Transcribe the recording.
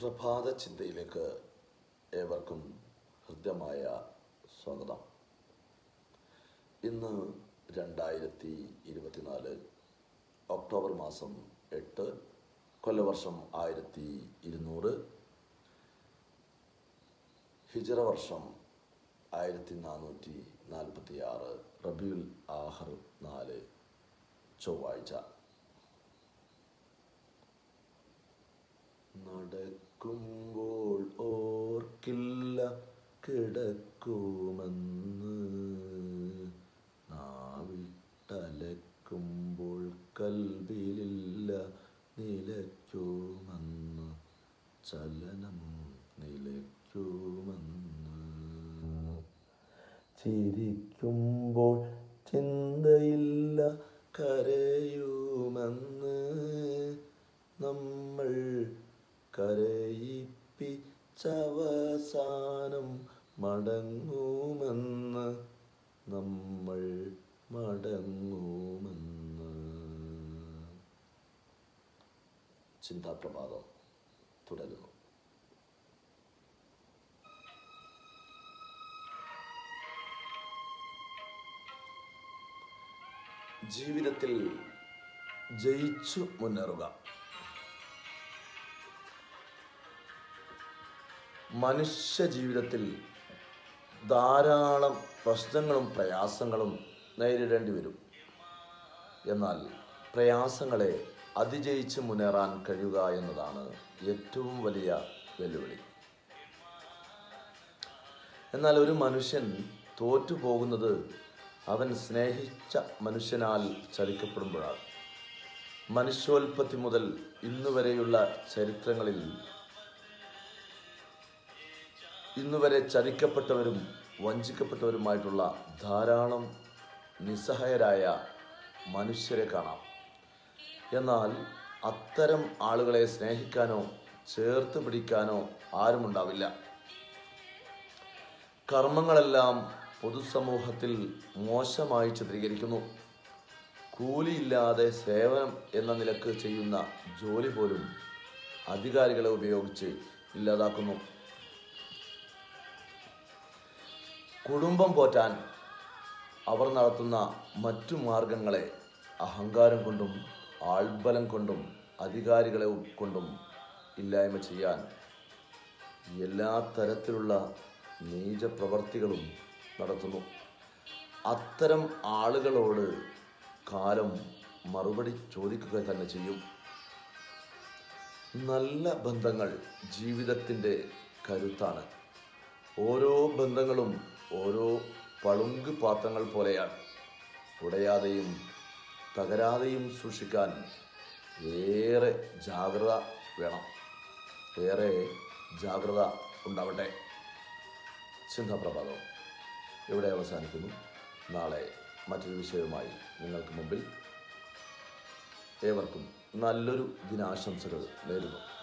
പ്രഭാത ചിന്തയിലേക്ക് ഏവർക്കും ഹൃദ്യമായ സ്വാഗതം. ഇന്ന് രണ്ടായിരത്തി ഇരുപത്തിനാല് ഒക്ടോബർ മാസം എട്ട് കൊല്ലവർഷം ആയിരത്തി ഇരുന്നൂറ്. ഹിജറ വർഷം ആയിരത്തി നാനൂറ്റി നാൽപ്പത്തി ആറ് റബിയുൽ ആഹർ നാല് ചൊവ്വാഴ്ച. നടക്കുമ്പോൾ ഓർക്കില്ല കിടക്കുമെന്ന്. നാവിട്ടലക്കുമ്പോൾ കൽവിലില്ല നിലയ്ക്കുമെന്ന്. ചലനം നിലയ്ക്കുമെന്ന്. ചിരിക്കുമ്പോൾ ചിന്തയില്ല കരയുമെന്ന്. നമ്മൾ കരയിപ്പിച്ചവസാനം മടങ്ങുമെന്ന് നമ്മൾ മടങ്ങുമെന്ന്. ചിന്താപ്രഭാതം തുടരുന്നു. ജീവിതത്തിൽ ജയിച്ചു മുന്നേറുക. മനുഷ്യ ജീവിതത്തിൽ ധാരാളം പ്രശ്നങ്ങളും പ്രയാസങ്ങളും നേരിടേണ്ടി വരും. എന്നാൽ പ്രയാസങ്ങളെ അതിജയിച്ച് മുന്നേറാൻ കഴിയുക എന്നതാണ് ഏറ്റവും വലിയ വെല്ലുവിളി. എന്നാൽ ഒരു മനുഷ്യൻ തോറ്റുപോകുന്നത് അവൻ സ്നേഹിച്ച മനുഷ്യനാൽ ചലിക്കപ്പെടുമ്പോഴാണ് മനുഷ്യോൽപ്പത്തി മുതൽ ഇന്നുവരെയുള്ള ചരിത്രങ്ങളിൽ ഇന്നുവരെ ചതിക്കപ്പെട്ടവരും വഞ്ചിക്കപ്പെട്ടവരുമായിട്ടുള്ള ധാരാളം നിസ്സഹായരായ മനുഷ്യരെ കാണാം. എന്നാൽ അത്തരം ആളുകളെ സ്നേഹിക്കാനോ ചേർത്ത് പിടിക്കാനോ ആരുമുണ്ടാവില്ല. കർമ്മങ്ങളെല്ലാം പൊതുസമൂഹത്തിൽ മോശമായി ചിത്രീകരിക്കുന്നു. കൂലിയില്ലാതെ സേവനം എന്ന നിലയ്ക്ക് ചെയ്യുന്ന ജോലി പോലും അധികാരികളെ ഉപയോഗിച്ച് ഇല്ലാതാക്കുന്നു. കുടുംബം പോറ്റാൻ അവർ നടത്തുന്ന മറ്റു മാർഗങ്ങളെ അഹങ്കാരം കൊണ്ടും ആൾബലം കൊണ്ടും അധികാരികളെ കൊണ്ടും ഇല്ലായ്മ ചെയ്യാൻ എല്ലാ തരത്തിലുള്ള നീച പ്രവർത്തികളും നടത്തുന്നു. അത്തരം ആളുകളോട് കാലം മറുപടി ചോദിക്കുക തന്നെ ചെയ്യും. നല്ല ബന്ധങ്ങൾ ജീവിതത്തിന്റെ കരുത്താണ്. ഓരോ ബന്ധങ്ങളും ഓരോ പളുങ്ക് പാത്രങ്ങൾ പോലെയാണ്. ഉടയാതെയും തകരാതെയും സൂക്ഷിക്കാൻ ഏറെ ജാഗ്രത വേണം. ഏറെ ജാഗ്രത ഉണ്ടാവട്ടെ. ചിന്താപ്രഭാതം ഇവിടെ അവസാനിക്കുന്നു. നാളെ മറ്റൊരു വിഷയവുമായി നിങ്ങൾക്ക് മുമ്പിൽ ഏവർക്കും നല്ലൊരു ദിനാശംസകൾ നേരുന്നു.